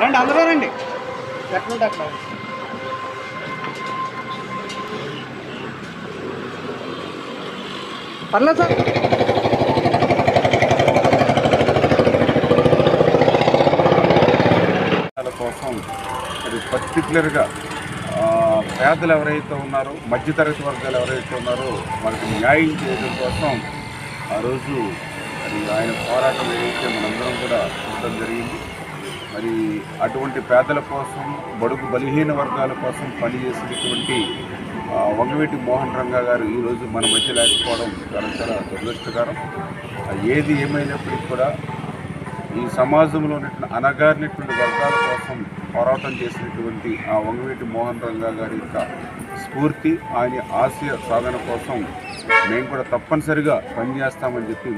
రండి అందరూ రండి. ఎట్లుంటే అట్లా పర్లేదు సార్. కోసం అది పర్టికులర్గా పేదలు ఎవరైతే ఉన్నారో మధ్యతరగతి వర్గాలు ఎవరైతే ఉన్నారో వాళ్ళకి న్యాయం చేయడం కోసం ఆ రోజు మరి ఆయన పోరాటం ఏదైతే మనందరం కూడా చూడటం జరిగింది. మరి అటువంటి పేదల కోసం బడుగు బలహీన వర్గాల కోసం పనిచేసినటువంటి ఆ, వంగవీటి మోహన్ రంగా గారు ఈరోజు మన మధ్య లేకపోవడం చాలా చాలా దురదృష్టకరం. ఏది ఏమైనప్పటికీ కూడా ఈ సమాజంలో ఉన్నటువంటి అనగారినటువంటి వర్గాల కోసం పోరాటం చేసినటువంటి ఆ వంగవీటి మోహన్ రంగా గారి యొక్క స్ఫూర్తి ఆయన ఆశయ సాధన కోసం మేము కూడా తప్పనిసరిగా పనిచేస్తామని చెప్పి